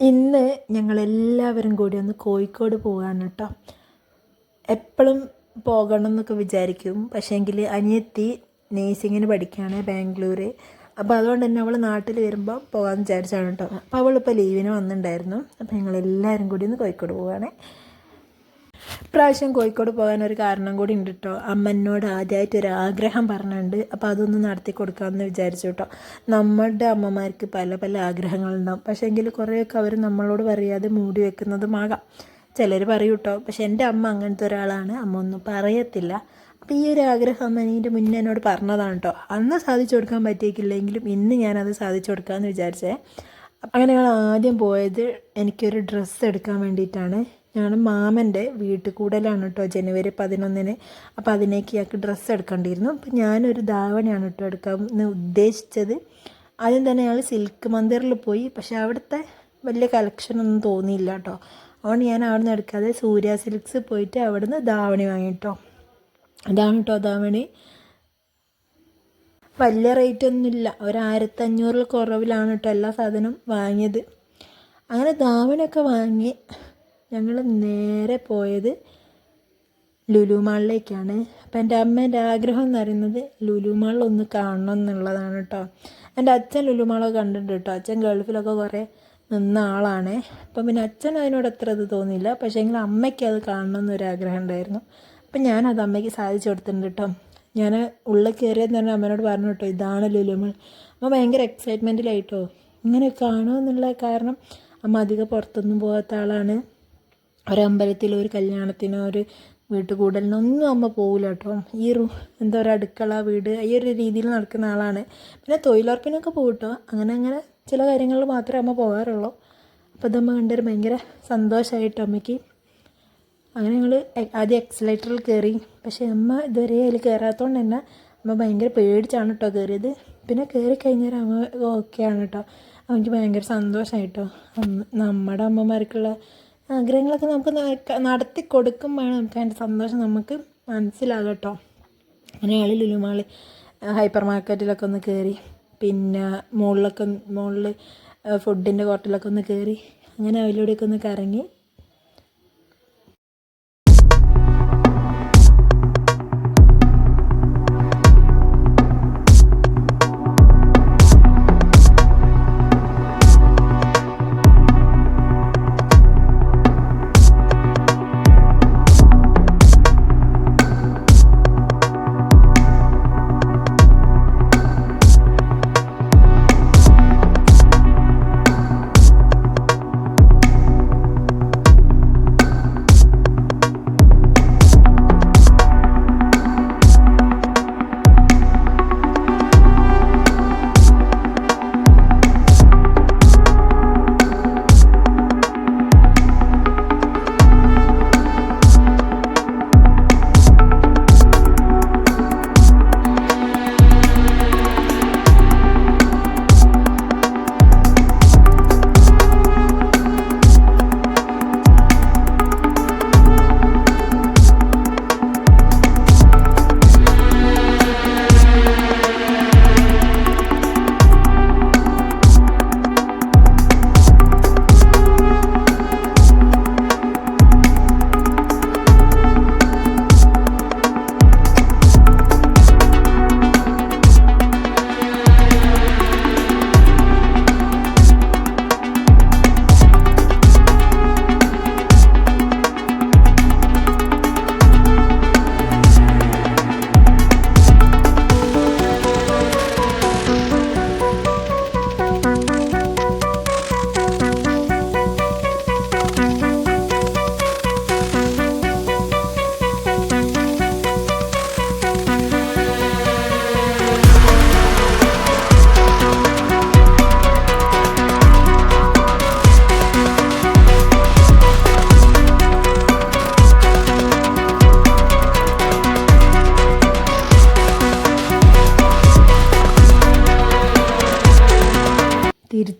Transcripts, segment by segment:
ഇന്ന് ഞങ്ങളെല്ലാവരും കൂടി ഒന്ന് കോഴിക്കോട് പോകാണ് കേട്ടോ. എപ്പോഴും പോകണം എന്നൊക്കെ വിചാരിക്കും. പക്ഷേങ്കിൽ അനിയത്തി നേഴ്സിങ്ങിന് പഠിക്കുകയാണ് ബാംഗ്ലൂർ അപ്പോൾ അതുകൊണ്ട് തന്നെ അവൾ നാട്ടിൽ വരുമ്പോൾ പോകാമെന്ന് വിചാരിച്ചാണ് കേട്ടോ. അപ്പോൾ അവളിപ്പോൾ ലീവിന് വന്നിട്ടുണ്ടായിരുന്നു. അപ്പോൾ ഞങ്ങളെല്ലാവരും കൂടി ഒന്ന് കോഴിക്കോട് പോവുകയാണ് ഇപ്രാവശ്യം കോഴിക്കോട് പോകാൻ ഒരു കാരണം കൂടി ഉണ്ട് കേട്ടോ അമ്മ എന്നോട് ആദ്യമായിട്ട് ഒരു ആഗ്രഹം പറഞ്ഞിട്ടുണ്ട്. അപ്പോൾ അതൊന്ന് നടത്തി കൊടുക്കാമെന്ന് വിചാരിച്ചു കേട്ടോ നമ്മളുടെ അമ്മമാർക്ക് പല പല ആഗ്രഹങ്ങളുണ്ടാവും. പക്ഷേ എങ്കിൽ കുറേയൊക്കെ അവർ നമ്മളോട് പറയാതെ മൂടി വെക്കുന്നതുമാകാം. ചിലർ പറയും കേട്ടോ പക്ഷെ എന്റെ അമ്മ അങ്ങനത്തെ ഒരാളാണ്. അമ്മ ഒന്നും പറയത്തില്ല. അപ്പോൾ ഈ ഒരു ആഗ്രഹം അമ്മ എന്റെ മുന്നേ എന്നോട് പറഞ്ഞതാണ് കേട്ടോ അന്ന് സാധിച്ചു കൊടുക്കാൻ പറ്റിയിട്ടില്ലെങ്കിലും ഇന്ന് ഞാനത് സാധിച്ചു കൊടുക്കാമെന്ന് വിചാരിച്ചേ. അങ്ങനെ ഞങ്ങൾ ആദ്യം പോയത് എനിക്കൊരു ഡ്രസ്സ് എടുക്കാൻ വേണ്ടിയിട്ടാണ്. ഞാൻ മാമന്റെ വീട്ടിൽ കൂടലാണ് കേട്ടോ ജനുവരി പതിനൊന്നിന്. അപ്പോൾ അതിനേക്ക് ഇയാൾക്ക് ഡ്രസ്സ് എടുക്കേണ്ടിയിരുന്നു. അപ്പോൾ ഞാനൊരു ധാവണിയാണ് കേട്ടോ എടുക്കാൻ ഉദ്ദേശിച്ചത്. ആദ്യം തന്നെ ഞങ്ങൾ സിൽക്ക് മന്ദിറിൽ പോയി. പക്ഷേ അവിടുത്തെ വലിയ കളക്ഷൻ ഒന്നും തോന്നിയില്ല കേട്ടോ അതുകൊണ്ട് ഞാൻ അവിടെ നിന്ന് എടുക്കാതെ സൂര്യ സിൽക്സ് പോയിട്ട് അവിടുന്ന് ധാവണി വാങ്ങി കേട്ടോ അതാണ് കേട്ടോ ധാവണി. വലിയ റേറ്റ് ഒന്നുമില്ല ഒരു ആയിരത്തഞ്ഞൂറിൽ കുറവിലാണ് കേട്ടോ എല്ലാ സാധനവും വാങ്ങിയത്. അങ്ങനെ ധാവണിയൊക്കെ വാങ്ങി ഞങ്ങൾ നേരെ പോയത് ലുലു മാളിലേക്കാണ്. അപ്പം എന്റെ അമ്മേന്റെ ആഗ്രഹം എന്ന് പറയുന്നത് ലുലു മാൾ ഒന്ന് കാണണം എന്നുള്ളതാണ് കേട്ടോ എന്റെ അച്ഛൻ ലുലു മാളൊക്കെ കണ്ടിട്ടുണ്ട് കേട്ടോ അച്ഛൻ ഗൾഫിലൊക്കെ കുറേ നിന്ന ആളാണ്. അപ്പം പിന്നെ അച്ഛൻ അതിനോട് അത്ര ഇത് തോന്നിയില്ല. പക്ഷേ എങ്കിൽ അമ്മയ്ക്ക് അത് കാണണം എന്നൊരാഗ്രഹം ഉണ്ടായിരുന്നു. അപ്പം ഞാനത് അമ്മയ്ക്ക് സാധിച്ചു കൊടുത്തിട്ടുണ്ട് കേട്ടോ ഞാൻ ഉള്ളിൽ കയറിയത് തന്നെ അമ്മേനോട് പറഞ്ഞു കേട്ടോ ഇതാണ് ലുലു മാൾ. അമ്മ ഭയങ്കര എക്സൈറ്റ്മെന്റിലായിട്ടോ ഇങ്ങനെ കാണുമെന്നുള്ള കാരണം അമ്മ അധികം പുറത്തൊന്നും പോകാത്ത ആളാണ്. ഒരമ്പലത്തിലോ ഒരു കല്യാണത്തിനോ ഒരു വീട്ടുകൂടലിനോ ഒന്നും അമ്മ പോകില്ല കേട്ടോ ഈ റൂ എന്താ പറയുക അടുക്കള വീട് ഈ ഒരു രീതിയിൽ നടക്കുന്ന ആളാണ്. പിന്നെ തൊഴിലുറപ്പിനൊക്കെ പോകും കേട്ടോ അങ്ങനെ അങ്ങനെ ചില കാര്യങ്ങളിൽ മാത്രമേ അമ്മ പോകാറുള്ളൂ. അപ്പോൾ ഇതമ്മ കണ്ടൊരു ഭയങ്കര സന്തോഷമായിട്ട് അമ്മയ്ക്ക്. അങ്ങനെ ഞങ്ങൾ ആദ്യം എക്സലേറ്ററിൽ കയറി. പക്ഷേ അമ്മ ഇതുവരെ അതിൽ കയറാത്തതുകൊണ്ട് തന്നെ അമ്മ ഭയങ്കര പേടിച്ചാണ് കേട്ടോ കയറിയത്. പിന്നെ കയറി കഴിഞ്ഞാൽ അമ്മ ഓക്കെയാണ് കേട്ടോ അവഎനിക്ക് ഭയങ്കര സന്തോഷമായിട്ടോ നമ്മുടെ അമ്മമാർക്കുള്ള ആഗ്രഹങ്ങളൊക്കെ നമുക്ക് നടത്തി കൊടുക്കുമ്പോഴാണ് നമുക്ക് അതിന്റെ സന്തോഷം നമുക്ക് മനസ്സിലാകും കേട്ടോ. അങ്ങനെ ഞങ്ങൾ ലുലുമാൾ ഹൈപ്പർ മാർക്കറ്റിലൊക്കെ ഒന്ന് കയറി പിന്നെ മുകളിലൊക്കെ മുകളിൽ ഫുഡിന്റെ ഹോട്ടലൊക്കെ ഒന്ന് കയറി അങ്ങനെ അതിലൂടെയൊക്കെ ഒന്ന് കറങ്ങി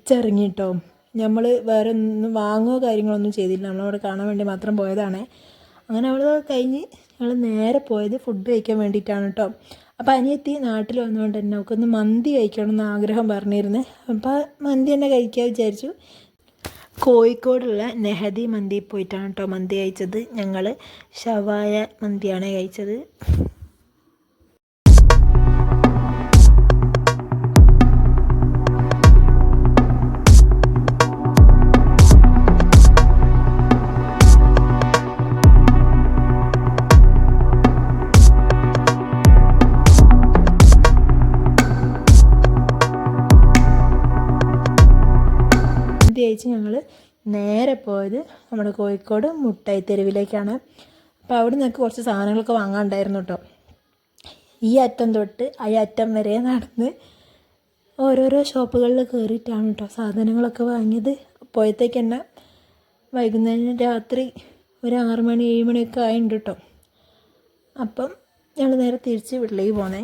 തിരിച്ചിറങ്ങിട്ടോ. നമ്മൾ വേറെ ഒന്നും വാങ്ങുകയോ കാര്യങ്ങളൊന്നും ചെയ്തില്ല. നമ്മളവിടെ കാണാൻ വേണ്ടി മാത്രം പോയതാണ്. അങ്ങനെ അവിടെ കഴിഞ്ഞ് ഞങ്ങൾ നേരെ പോയത് ഫുഡ് കഴിക്കാൻ വേണ്ടിയിട്ടാണ് കേട്ടോ അപ്പോൾ അനിയത്തി നാട്ടിൽ വന്നുകൊണ്ട് തന്നെ നമുക്കൊന്ന് മന്തി കഴിക്കണം എന്ന് ആഗ്രഹം പറഞ്ഞിരുന്നു. അപ്പോൾ മന്തി തന്നെ കഴിക്കാൻ വിചാരിച്ചു. കോഴിക്കോടുള്ള നെഹദി മന്തി പോയിട്ടാണ് കേട്ടോ മന്തി കഴിച്ചത്. ഞങ്ങൾ ഷവായ മന്തിയാണ് കഴിച്ചത്. മന്തി ഞങ്ങൾ നേരെ പോയത് നമ്മുടെ കോഴിക്കോട് മുട്ടായി തെരുവിലേക്കാണ്. അപ്പോൾ അവിടെ നിന്നൊക്കെ കുറച്ച് സാധനങ്ങളൊക്കെ വാങ്ങാണ്ടായിരുന്നു കേട്ടോ ഈ അറ്റം തൊട്ട് ആ അറ്റം വരെ നടന്ന് ഓരോരോ ഷോപ്പുകളിൽ കയറിയിട്ടാണ് കേട്ടോ സാധനങ്ങളൊക്കെ വാങ്ങിയത്. പോയത്തേക്ക് തന്നെ വൈകുന്നേരം രാത്രി ഒരു ആറ് മണി ഏഴ് മണിയൊക്കെ ആയിട്ടുണ്ട് കേട്ടോ അപ്പം ഞങ്ങൾ നേരെ തിരിച്ച് വീട്ടിലേക്ക് പോന്നേ.